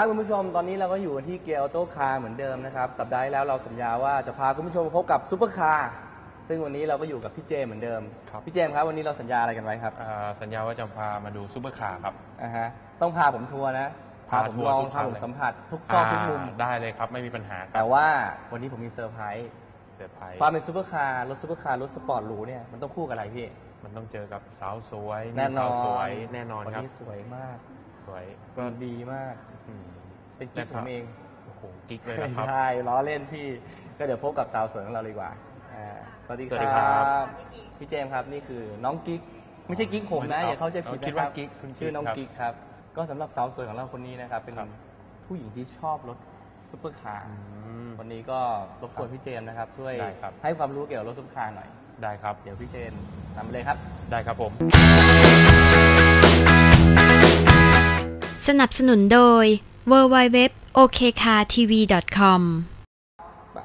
วัสดีครับคุณผู้ชมตอนนี้เราก็อยู่กันที่เกียร์ออโต้คาร์เหมือนเดิมนะครับ สัปดาห์ที่แล้วเราสัญญาว่าจะพาคุณผู้ชมพบกับซูเปอร์คาร์ซึ่งวันนี้เราก็อยู่กับพี่เจมส์เหมือนเดิม ครับ พี่เจมส์ครับวันนี้เราสัญญาอะไรกันไว้ครับอ่าสัญญาว่าจะพามาดูซูเปอร์คาร์ครับ อ่าฮะต้องพาผมทัวร์นะพาพาผมทัวร์ลองทุกครั้พางผมเลย สัมผัสทุกซอกทุกมุมอ่าได้เลยครับ ไม่มีปัญหาครับแต่ว่าวันนี้ผมมีเซอร์ไพรส์เซอร์ไพรส์ความเป็นซูเปอร์คาร์รถซูเปอร์คาร์รถสปอร์ตหรูเนี่ยมันต้องคู่กับอะไรพี่มันต้องเจอกับสาวสวยแน่นอนสาวสวยแน่นอนวันครับ นี้สวยมาก สวยก็ดีมาก อืมเป็นกิ๊กนะคผรับมเองโอ้โหกิ๊กเลยไม่นะครับ ใช่ล้อเล่นพี่ ก็เดี๋ยวพบกับสาวสวยของเราเลยดีกว่าอ่าสวัสดีคสวัสดีรัครับ บ พี่เจมส์ครับนี่คือน้องกิ๊กไม่ใช่กิ๊กผมนะไม่ใช่อย่าเข้าใจผิดเอาคิดนะคว่ารับกิ๊กคุณชื่อน้องกิ๊กกิ๊กครับ ก็สำหรับสาวสวยของเราคนนี้นะครับ เป็นครับ ผู้หญิงที่ชอบรถซุปเปอร์คาร์อืม วันนี้ก็รบกวนพี่เจมส์นะครับ ช่วยได้ครับ ให้ความรู้เกี่ยวกับรถซุปเปอร์คาร์หน่อยได้ครับ เดี๋ยวพี่เจมส์นำไปเลยครับ ได้ครับผม ส นับสนุนโดย www.okcartv.com ไป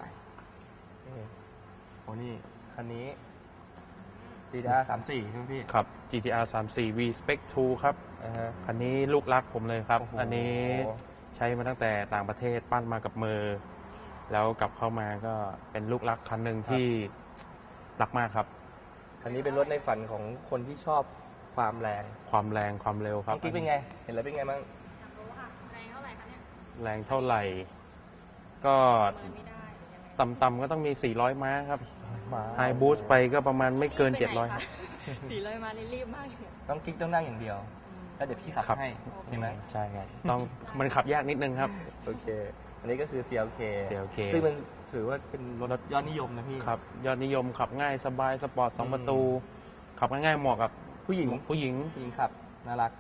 นี่โอ้นี่ คันนี้ GTR 34ใช่ไหมพี่ ครับ GTR 34 V Spec 2 ครับ อ่าฮะ คันนี้ลูกรักผมเลยครับ โอ้โห อันนี้ใช้มาตั้งแต่ต่างประเทศปั้นมากับมือ แล้วกลับเข้ามาก็เป็นลูกรักคันหนึ่งที่รักมากครับ คันนี้เป็นรถในฝันของคนที่ชอบ ความแรงความแรงความเร็วคน้รัอบงกิ๊กเป็นไง เห็นแล้วเป็นไงบ้างแรงเท่าไหร่ ก็ต่ำๆก็ต้องมี 400 ม้าครับมาไฮบูสต์ไปก็ประมาณไม่เกิน700ครับสีเลยมานี่รีบมากเลยน้องกิ๊กต้องนั่งอย่างเดียวแล้วเดี๋ยวพี่ขับครับ ให้ใช่ไหมใช่ครับ ต้องมันขับยากนิดนึงครับ โอเค อันนี้ก็คือ CLK CLK ซึ่งมันถือว่าเป็นรถยอดนิยมนะพี่ ครับ ยอดนิยมขับง่ายสบายสปอร์ตสองอืมประตู ขับง่ายๆเหมาะกับ ผู้หญิงผู้หญิงผู้หญิงขับน่ารัก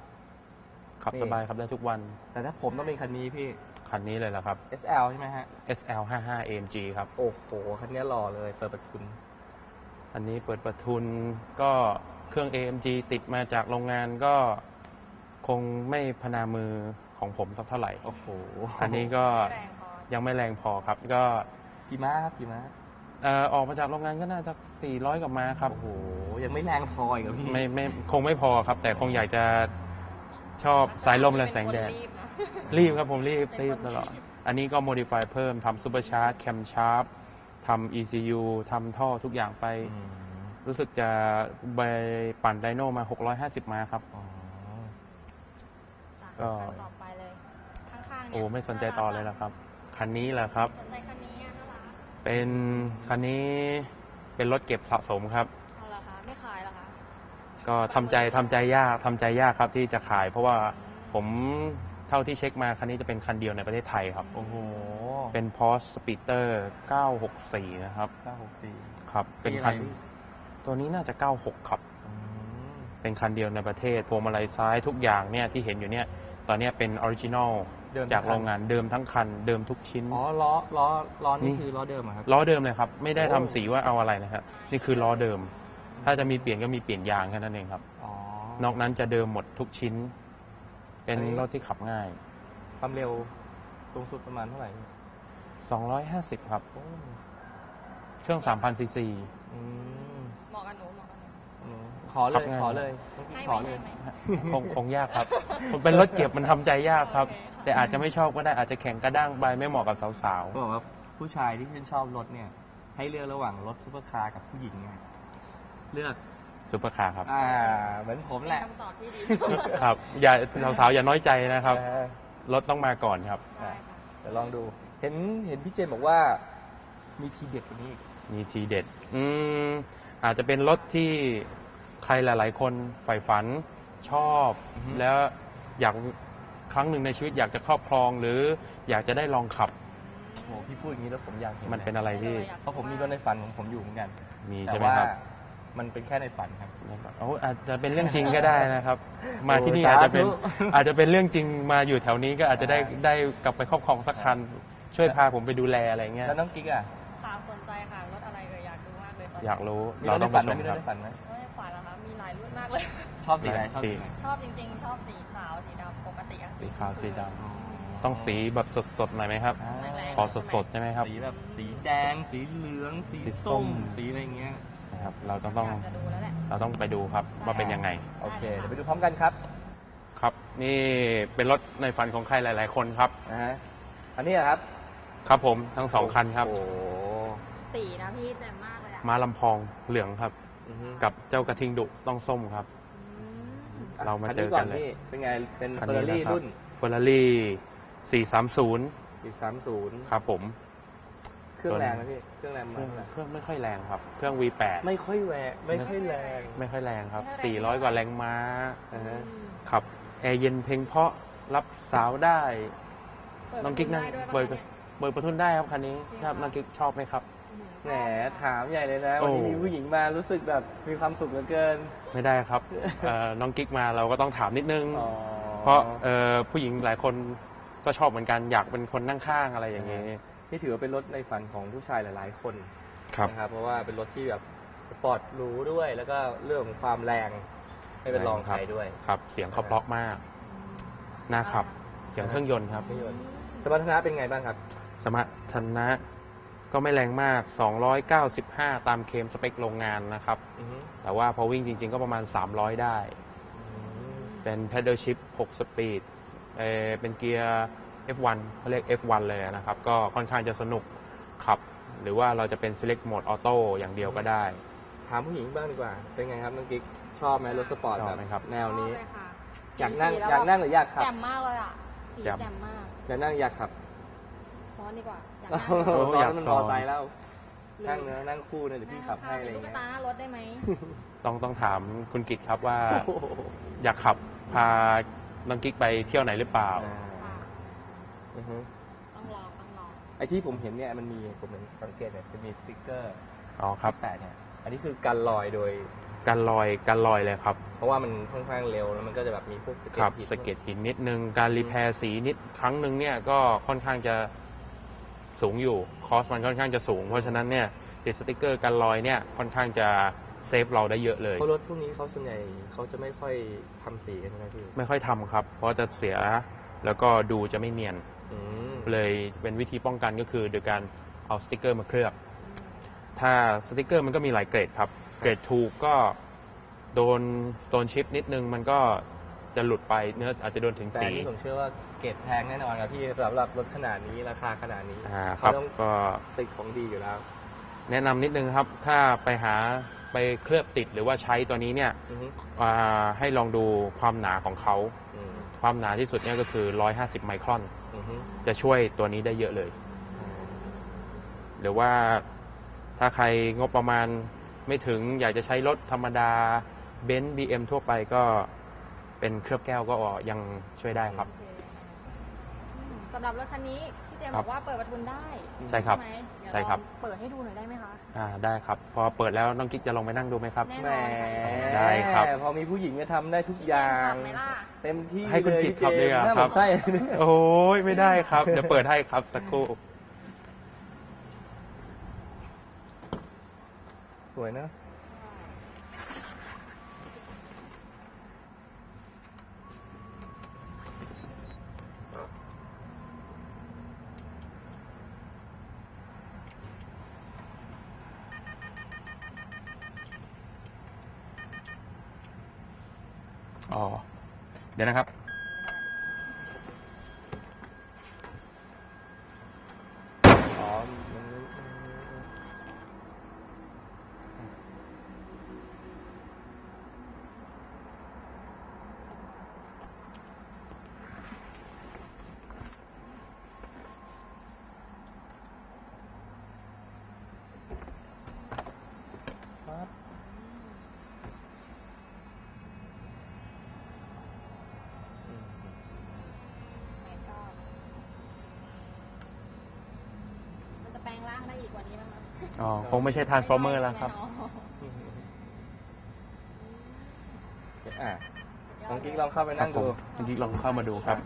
ขับนี่ สบายขับได้ทุกวันแต่ถ้าผมต้องเป็นคันนี้พี่ คันนี้เลยละครับ SL ใช่ไหมฮะ SL 55 AMG ครับ โอ้โห คันนี้หล่อเลย เปิดประทุน อันนี้เปิดประทุนก็เครื่อง AMG ติดมาจากโรงงานก็คงไม่พนามือของผมสักเท่าไหร่ โอ้โหอันนี้ก็แรงพอยังไม่แรงพอครับ ก็กี่ม้าครับกี่ม้า เอ่อออกมาจากโรงงานก็น่าจะ400กว่ามาครับ โอ้โห ยังไม่แรงพออีกเหรอพี่ ไม่ไม่คงไม่พอครับ แต่คงอยากจะชอบสายลมและแสงแดด เป็นคนรีบนะ รีบครับผมรีบเป็นรีคบนตลอดรีบอันนี้ก็ modify เพิ่มทำซูเปอร์ชาร์จแคมชาร์ปทำ ECU ทำท่อทุกอย่างไป อืมรู้สึกจะไปปั่นไดโนมา 650 มาครับ อ๋อ ก็คันต่อไปเลย ข้างๆเนี่ยโอ้ไม่สนใจต่อเลยแล้วครับ คันนี้แหละครับ สนใจ เป็นคันนี้เป็นรถเก็บสะสมครับ เอาละคะไม่ขายเหรอคะก็ทำใจทำใจยากทำใจยากครับที่จะขาย เพราะว่าผมเท่าที่เช็คมาคันนี้จะเป็นคันเดียวในประเทศไทยครับ โอ้โหเป็น Porsche Speeder 964 นะครับ964ครับเป็นคันมีอะไรตัวนี้น่าจะ 96 ครับ อืมเป็นคันเดียวในประเทศพวงมาลัยซ้ายทุกอย่างเนี่ยที่เห็นอยู่เนี่ยตอนเนี้ยเป็นออริจินอล เดิมจากทั้งคัน โรงงานเดิมทั้งคัน เดิมทุกชิ้น อ๋อล้อล้อล้อนี่นี่ คือล้อเดิมเหรอะครับ ล้อเดิมเลยครับ ไม่ได้โอ้ทำสีว่าเอาอะไรนะครับนี่คือล้อเดิม ถ้าจะมีเปลี่ยนก็มีเปลี่ยนยางแค่นั้นเองครับ อ๋อ นอกนั้นจะเดิมหมดทุกชิ้น เป็นอันนี้ รถที่ขับง่าย ความเร็วสูงสุดประมาณเท่าไหร่250 ครับ โอ้เครื่อง 3,000 ซีซี อืมเหมาะกับหนูเหมาะกับหนูอืมขอเลขับยง่าย ขอเลยเมื่อกี้ให้ขอไหมเลย ให้ไหมคงคงยากครับ มันเป็นรถเก็บมันทำใจยากครับ โอเคค่ะ แต่อาจจะไม่ชอบก็ได้อาจจะแข็งกระด้างไปไม่เหมาะกับสาวเขาบอกว่าผู้ชายที่ชื่นชอบรถเนี่ย ให้เลือกระหว่างรถซุปเปอร์คาร์กับผู้หญิงเนี่ยเลือก ๆซุปเปอร์คาร์ครับอ่า เหมือนผมเป็นแหละคำตอบที่ดีครับอย่าสาวๆอย่าน้อยใจนะครับเออรถต้องมาก่อนครับได้ค่ะเดี๋ยวลองดู เห็นเห็นพี่เจมบอกว่ามีทีเด็ดกว่านี้อีกมีทีเด็ด อืมอาจจะเป็นรถที่ใครหลาย ๆ คนใฝ่ฝันชอบ แล้วอยาก ครั้งหนึ่งในชีวิตอยากจะครอบครองหรืออยากจะได้ลองขับโหพี่พูดอย่างนี้แล้วผมอยากเห็นมันเป็นลยอะไรที่เพราะผมมีรถในฝันของผมอยู่เหมือนกันมีแต่ใช่ไหมว่าครับ มันเป็นแค่ในฝันครับโอ้อาจจะเป็นเรื่องจริงก็ได้นะครับ มาที่นี่โอ้อาจจะเป็นสาธุอาจจะเป็นเรื่องจริงมาอยู่แถวนี้ก็อาจจะได้อ่าได้กลับไปครอบครองสักคันช่วยพาผมไปดูแลอะไรเงี้ยแล้วน้องกิ๊กอะค่ะสนใจค่ะรถอะไรเอ่ยอยากดูมากเลยตอนนี้อยากรู้มีเรารถต้ในองไปฝันไหชมมมีครถรับในฝันไหมรถในฝันเหรอคะมีหลายรุ่นมากเลย ชอบสีไหนชอบสีสีไหนชอบจริงๆ ชอบสีขาวสีดำปกติอะสีขาวสีดำต้องสีแบบสดๆหน่อยไหมครับอ่าแรงๆขอสดๆใช่ไหมครับสีแบบสีแดง สีเหลือง สีสีส้ส้มมสีอะไรอย่างเงี้ย นะครับ เราต้องต้องอยากจะดูแล้วแหละ เราต้องไปดูครับว่าเป็นยังไง โอเค เดี๋ยวไปดูพร้อมกันครับครับ นี่เป็นรถในฝันของใครหลาย ๆ คนครับ นะฮะอันนี้เหรอครับครับผมทั้งสองคันครับ โอ้โหสีนะพี่แจ่มมากเลยอะมาลำพองเหลืองครับ อือฮึกับเจ้ากระทิงดุต้องส้มครับอืม เรามาเจอกันเลยคัเป็นไง เป็นคันเฟอร์นี้รารี่นะครับรุ่นเฟอร์รารี่430ปี30 ครับผม เครื่องแรงนะพี่ เครื่องแรงเคมารื่องกเท่าไหร่เครื่องไม่ค่อยแรงครับ เครื่อง V8 ไม่ค่อยแรงไม่ค่อยแรง ไม่ค่อยแรงครับ 400 กว่าแรงม้าอ่าฮะขับ แอร์เย็นเพลงเพราะรับสาวได้เปิดน้องกิ๊กนั่งได้ด้วยเบิร์ปะเนี่ยเบิร์ประทุนได้ครับคันนี้จริงครับเหรอน้องกิ๊กชอบไหมครับ แหมถามใหญ่เลยนะ วันนี้โอ้มีผู้หญิงมารู้สึกแบบมีความสุขเหลือเกิน ไม่ได้ครับเอ่อน้องกิ๊กมาเราก็ต้องถามนิดนึง อ๋อเพราะเอ่อผู้หญิงหลายคนก็ชอบเหมือนกันอยากเป็นคนนั่งข้างอะไรอย่างนี้นี่ถือว่าเป็นรถในฝันของผู้ชายหลาย ๆ คนครับ นะครับ เพราะว่าเป็นรถที่แบบสปอร์ตหรูด้วย แล้วก็เรื่องของความแรงไม่เป็นรองใครด้วย ครับ เสียงเขาเพราะมากน่าขับ เสียงเครื่องยนต์ครับ เครื่องยนต์สมรรถนะเป็นไงบ้างครับ สมรรถนะ ก็ไม่แรงมาก 295 ตามเคลมสเปคโรงงานนะครับ อือฮึแต่ว่าพอวิ่งจริง ๆ ก็ประมาณ 300 ได้ เป็น pedal shift 6 สปีดเอ่อเป็นเกียร์ F1 เขาเรียก F1 เลยนะครับ ก็ค่อนข้างจะสนุกขับ หรือว่าเราจะเป็น select mode auto อย่างเดียวก็ได้ ถามผู้หญิงบ้างดีกว่า เป็นไงครับน้องกิ๊กชอบไหมรถสปอร์ตชอบแบบไหมครับ แนวนี้ ชอบเลยค่ะอยากนั่งสีแล้วอยากนั่งหรืออยากขับ แจ่มมากเลยอะสีแจ่ม แจ่มมากอยากนั่งอยากขับซ้อนดีกว่า อยากโอ้นั่งโหอยากมันซ้มออนไซค์แล้วนั่งเนื้อะนั่งคู่เนี่ยเดี๋ยวพี่ขับให้อะไรมีอย่างตุ๊กเงี้ยตาหน้ารถได้ไหมต้องต้องถามคุณกิตครับว่า โอ้โหอยากขับพาน้องกิ๊กไปเที่ยวไหนหรือเปล่า อ่าค่ะอือฮึต้องลองต้องลองไอที่ผมเห็นเนี่ยมันมีผมเห็นสังเกตเนี่ยจะมีสติ๊กเกอร์อ๋อครับ แปะเนี่ยอันนี้คือกันลอยโดยการลอยการลอยเลยครับ เพราะว่ามันค่อนข้างเร็วแล้วมันก็จะแบบมีพวกสเก็คตรับหินสะเก็ดหินนิดนึง การรีแพร์สีนิดครั้งหนึ่งเนี่ยก็ค่อนข้างจะ สูงอยู่คอสมันค่อนข้างจะสูง เพราะฉะนั้นเนี่ยติดสติกเกอร์การลอยเนี่ยค่อนข้างจะเซฟเราได้เยอะเลยเพราะรถพวกนี้เขาส่วนใหญ่เขาจะไม่ค่อยทำสีกันใช่ไหมพี่ไม่ค่อยทำครับ เพราะจะเสียแล้วก็ดูจะไม่เนียน อืมเลยเป็นวิธีป้องกันก็คือ โดยการเอาสติกเกอร์มาเคลือบ ถ้าสติกเกอร์มันก็มีหลายเกรดครับ เกรดถูกก็โดนโดนชิปนิดนึงมันก็ จะหลุดไปเนื้ออาจจะโดนถึงแต่สีอันนี้ผมเชื่อว่าเกรดแพงแน่นอนครับพี่สำหรับรถขนาดนี้ราคาขนาดนี้อ่าคเขารับต้องก็ติดของดีอยู่แล้ว แนะนำนิดนึงครับ ถ้าไปหาไปเคลือบติดหรือว่าใช้ตัวนี้เนี่ยอือฮึอ่าให้ลองดูความหนาของเขา อืมความหนาที่สุดเนี่ยก็คือ 150 ไมครอน อือฮึจะช่วยตัวนี้ได้เยอะเลย หรือว่าถ้าใครงบประมาณไม่ถึงอยากจะใช้รถธรรมดาเบนซ์บีเอ็มทั่วไปก็ เป็นเคลือบแก้วก็ยังช่วยได้ครับโอเคอืมสำหรับรถคันนี้พี่เจมส์ครับบอกว่าเปิดประทุนได้ใช่ครับไหมเดี๋ยวใช่ครับ ลองเปิดให้ดูหน่อยได้ไหมคะ อ่าได้ครับ พอเปิดแล้วน้องกิ๊กจะลองไปนั่งดูไหมครับ แน่ แหมได้ครับ พอมีผู้หญิงก็ทำได้ทุกพี่อเจมย่าส์ขังบไหมล่ะ เต็มที่ให้คุณเลยกิตพี่เจขับดีกว่าหน้าครับหมดไส้เลย โอ้ยไม่ได้ครับ เดี๋ยวเปิดให้ครับสักครู่ สวยนะ อ๋อ เดี๋ยวนะครับ อ๋อมันครับ ไหนก็มันจะแปลงร่างได้อีกกว่านี้ไหมคะ อ๋อ คงไม่ใช่ทานฟอร์เมอร์แล้วครับไม่เอาอะน้องกิ๊กลองเข้าไปครันั่บงผดูมน้องกิ๊กลองเข้ามาดูครับ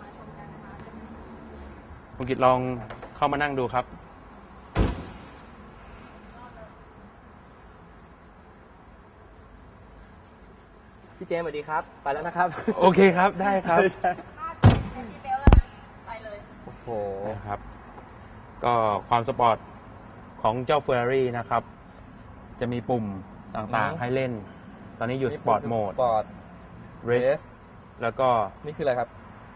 มาชมกันนะคะคุณกิตลองเข้ามานั่งดูครับ พี่เจมส์สวัสดีครับ ไปแล้วนะครับโอเคครับ ได้ครับ ไม่ใช่คาดใส่ซีเบลแล้วนะ ไปเลย โอ้โห นะครับ ก็ความสปอร์ตของเจ้า Ferrari นะครับ จะมีปุ่มต่างอืมๆให้เล่น ตอนนี้อยู่สปอร์ตโหมดสปอร์ต race แล้วก็นี่คืออะไรครับ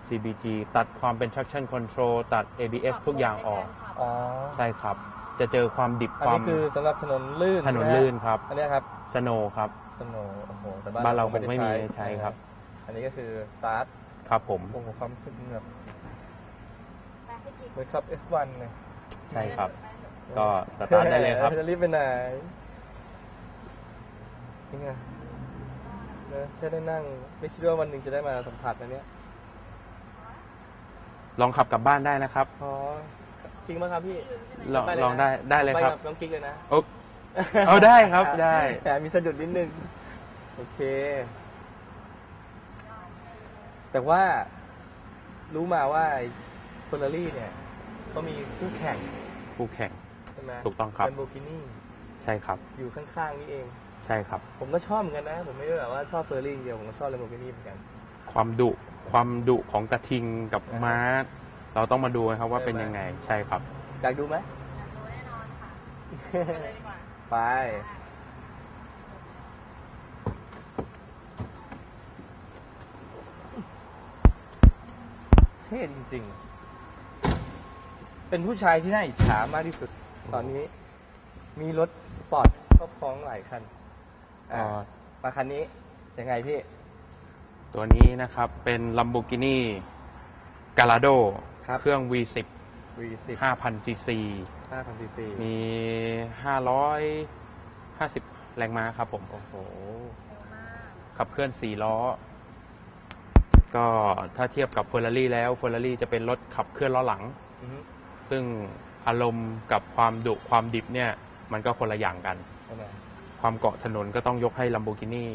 CBT ตัดความเป็น traction control ตัด ABS ทุกอย่างออกอ๋อใช่ครับ จะเจอความดิบอันความนี้คือสำหรับถนนลื่นถนนใช่ไหมฮะลื่นครับ อันเนี้ยครับ snow ครับสโนโอ้โหแต่บ้านเราคคงไม่มีใช้ครับ อันนี้ก็คือสตาร์ทครับผมโอ้โหความรู้สึกแบบไปพี่กิ๊กเหมือนขับ F1 เลย ใช่ครับ ก็สตาร์ทได้เลยครับ จะรีบไปไหนนี่ไงนะแค่ได้นั่ง ไม่คิดว่าวันหนึ่งจะได้มาสัมผัสอันเนี้ยลองขับกลับบ้านได้นะครับอ๋อจริงไหมครับพี่ลองไปเลยนะลองได้ได้เลยครับไปกับน้องกิ๊กเลยนะโอ๊ะเอาได้ครับได้แต่มีสะดุดนิดนึง โอเค แต่ว่ารู้มาว่าเฟอร์รารี่เนี่ย เขามีคู่แข่งคู่แข่ง ใช่ไหมถูกต้องครับเป็นโบกินี่ใช่ครับ อยู่ข้างๆนี่เอง ใช่ครับ ผมก็ชอบเหมือนกันนะ ผมไม่ได้แบบว่าชอบเฟอร์รารี่อย่างเดียวผมก็ชอบเลโบกินี่เหมือนกัน ความดุความดุของกระทิงกับอ่าฮะม้า เราต้องมาดูนะครับว่าใช่ไหม เป็นยังไงใช่ครับ อยากดูไหม ดูแน่นอนค่ะไปเลยดีกว่า ไป เท่จริงๆ เป็นผู้ชายที่น่าอิจฉามากที่สุด ตอนนี้ มีรถสปอร์ตครอบครองหลายคันอ่าอ่ามาคันนี้ยังไงพี่ ตัวนี้นะครับเป็น Lamborghini Gallardo ครับ เครื่อง V10 V10 5,000 cc 5,000ซีซีมี 550 แรงม้าครับผม โอ้โห ขับเคลื่อน 4 ล้อ ก็ถ้าเทียบกับ Ferrari แล้ว Ferrari จะเป็นรถขับเคลื่อนล้อหลัง อือฮึ ซึ่งอารมณ์กับความดุความดิบเนี่ย มันก็คนละอย่างกันใช่ไหมความเกาะถนนก็ต้องยกให้ Lamborghini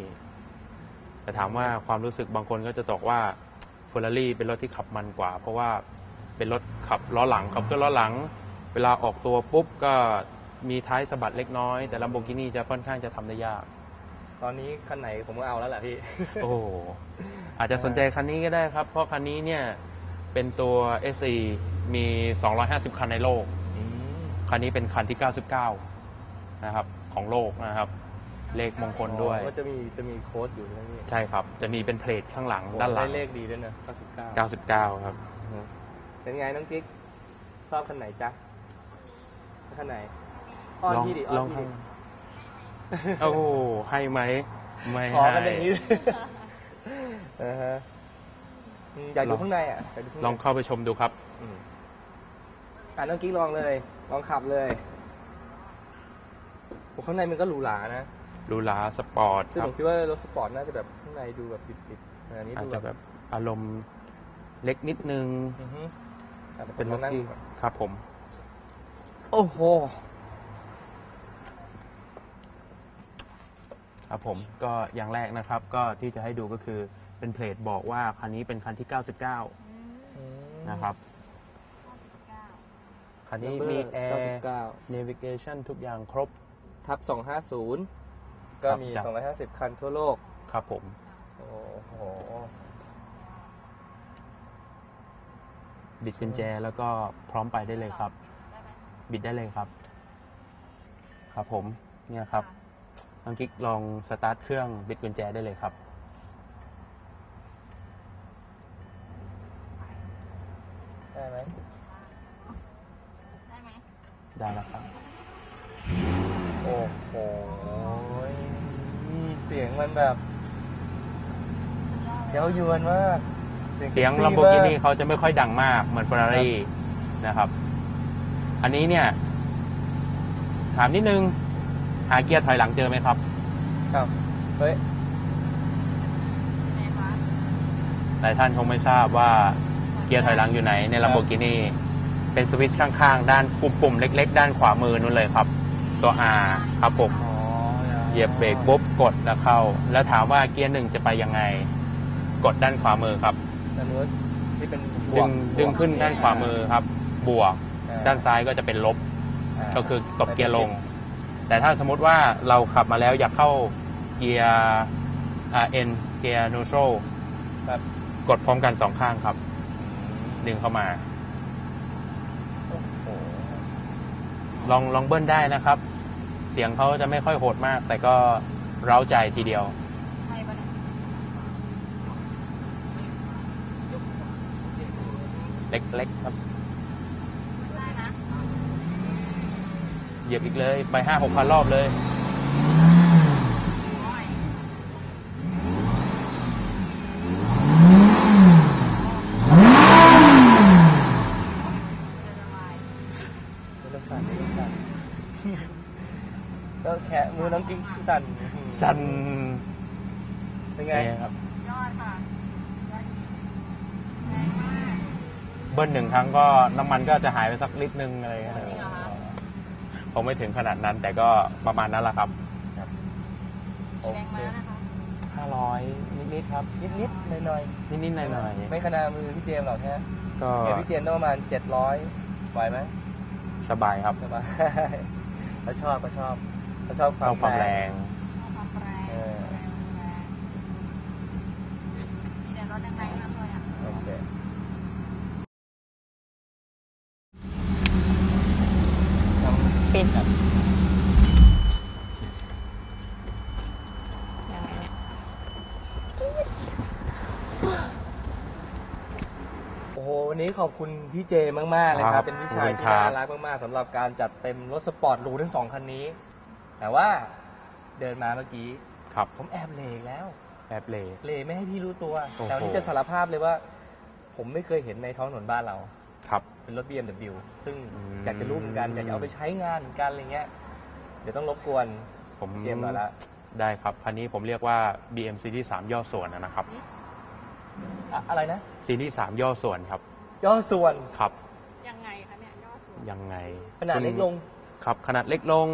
แต่ถามว่าความรู้สึกบางคนก็จะตอกว่า Ferrari เป็นรถที่ขับมันกว่า เพราะว่าเป็นรถขับล้อหลังขับเคลื่อนล้อหลัง เวลาออกตัวปุ๊บก็มีท้ายสะบัดเล็กน้อย แต่ Lamborghini จะค่อนข้างจะทำได้ยาก ตอนนี้คันไหนผมก็เอาแล้วแหละพี่ โอ้โหอาจจะสนใจคันนี้ก็ได้ครับ เพราะคันนี้เนี่ยเป็นตัว SE มี 250 คันในโลก คันนี้เป็นคันที่ 99 นะครับ ของโลกนะครับ เลขมงคลด้วย ก็จะมีจะมีโค้ดอยู่ใช่ไหมพี่ใช่ครับ จะมีเป็นเพลทข้างหลังด้านหลัง ได้เลขดีด้วยนะ99 99 ครับ เป็นไงน้องกิ๊กชอบคันไหนจ๊ะคันไหนอ้อนลองพี่ดิลอ้อองนให้พี่ดิโอ้โหให้ไหม ไม่ขอให้กันอย่างนี้เออฮะอืมอยากดูข้างในอะอยากดูข้างในลองเข้าไปชมดูครับ อืมอะน้องกิ๊กลองเลย ลองขับเลยโอ้ข้างในมันก็หรูหรานะลูลาสปอร์ตซึ่งครัผบ มคิดว่ารถสปอร์ตน่าจะแบบข้างในดูแบบปิดๆอันนี้อาจดูจะแบแบบบอารมณ์เล็กนิดนึง อือฮึอะดี๋ยวผมเป็นรถลองงที่ก่อนครับผม โอ้โห ครับผมก็อย่างแรกนะครับก็ที่จะให้ดูก็คือเป็นเพลทบอกว่าคันนี้เป็นคันที่ 99 นะครับ คันนี้มีแอร์99 navigation ทุกอย่างครบ ทับ 250 ก็มีครับ250 คันทั่วโลก ครับผม โอ้โห บิดกุญแจแล้วก็พร้อมไปได้เลยครับ บิดได้เลยครับ ครับผม เนี่ยครับน้องกิ๊กลองสตาร์ทเครื่องบิดกุญแจได้เลยครับ ได้ไหม ได้ไหม ได้แล้วครับ โอ้โหเสียงมั นแบบเย้ายวนมาก เสียงซ็กซี่ Lamborghini มากเขาจะไม่ค่อยดังมากเหมือน Ferrari นะครับ อันนี้เนี่ย ถามนิดนึง หาเกียร์ถอยหลังเจอไหมครับ ครับ เฮ้ยไหนคะหลายท่านคงไม่ทราบว่าเกียร์ถอยหลังอยู่ไหนใน Lamborghini เป็นสวิตช์ข้างๆ ด้านปุ่มปุ่มๆ เล็ก ๆ ด้านขวามือนู่นเลยครับ ตัว R ครับผมอ๋อ เหยียบเบรกปุ๊บกดแล้วเข้า แล้วถามว่าเกียร์หนึ่งจะไปยังไง กดด้านขวามือครับด้านนู้นที่เป็นบดึวกงดึงขึ้นด้านขวามือครับ บวก อ่ด้านซ้ายก็จะเป็นลบาก็คือตบเกียร์ลง แต่ถ้าสมมติว่าเราขับมาแล้วอยากเข้าเกียร์อ่าเอ็นเกียร์นูโตรครับกดพร้อมกันสองข้างครับ ดึงเข้ามา โอ้โหลองลองเบิ้ลได้นะครับ เสียงเขาจะไม่ค่อยโหดมาก แต่ก็เร้าใจทีเดียวเล็กๆครับเหยียบอีกเลย ไปห้าหกพันรอบเลย สั่นสั่นเป็นไงเนี่ยครับ ยอดค่ะยอดจริงแรงมาก เบิ้ลหนึ่งครั้งก็น้ำมันก็จะหายไปสักลิตรหนึงอะไรอย่างเงี้ยจริงเหรอคะ คงไม่ถึงขนาดนั้น แต่ก็ประมาณนั้นแหละครับกี่แรงม้านะคะ500นิดๆครับ นิดๆหน่อยนิดๆหน่อยๆ ไม่ขนาดมือพี่เจมส์หรอกแค่ๆก็เห็นพี่เจมส์ต้องประมาณเจ็ดร้อยไหวไหมสบายครับ ใช่ปะ เขาชอบเขาชอบ เขาชอบคเข้าวความแรง ความแรงเออ แรงแรงมีแต่รถแรงๆทั้งนั้นเลยอะโอเคปิดครับยังไงเนี่ยโอ้โหวันนี้ขอบคุณพี่เจมากๆเลยคครัรับบเป็นพี่ชายขอบคุณที่ครับ น่ารักมากๆสำหรับการจัดเต็มรถสปอร์ตหรูทั้งสองคันนี้ แต่ว่าเดินมาเมื่อกี้ ครับผมแอบเลอีกแล้วแบบเลเลไม่ให้พี่รู้ตัว โอ้โห แต่วันนี้จะสารภาพเลยว่า ผมไม่เคยเห็นในท้องถนนบ้านเรา ครับ เป็นรถ BMW ซึ่งอืม อยากจะรู้เหมือนกัน อยากจะเอาไปใช้งานเหมือนกันอะไรเงี้ย เดี๋ยวต้องรบกวนผมเจมส์หน่อยละได้ครับ คันนี้ผมเรียกว่า BM Series 3ย่อส่วนนะครับ อะอะไรนะ Series 3ย่อส่วนครับ ย่อส่วนครับ ยังไงคะเนี่ยยอดสูงยังไงขนาดเล็กลง ครับ ขนาดเล็กลง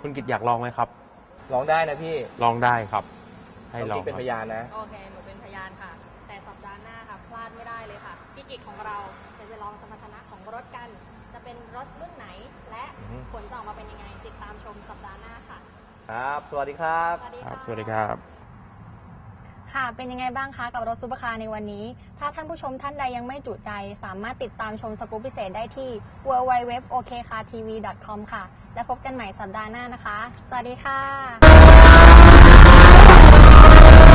คุณกิตอยากลองไหมครับลองได้นะพี่ลองได้ครับ ให้ต้องลองกิ๊กเป็นคพรับยานนะ โอเค หนูเป็นพยานค่ะ แต่สัปดาห์หน้าค่ะ พลาดไม่ได้เลยค่ะ พี่กิจของเราจะไปลองสมรรถนะของรถกัน จะเป็นรถรุ่นไหน และอือฮึ ผลจะออกมาเป็นยังไง ติดตามชมสัปดาห์หน้าค่ะ ครับ สวัสดีครับ สวัสดีครับค่ะสวัสดีครับ ค่ะ เป็นยังไงบ้างคะกับรถซูเปอร์คาร์ในวันนี้ ถ้าท่านผู้ชมท่านใดยังไม่จุใจ สามารถติดตามชมสกู๊ปพิเศษได้ที่ www.okcartv.com ค่ะ และพบกันใหม่สัปดาห์หน้านะคะ สวัสดีค่ะ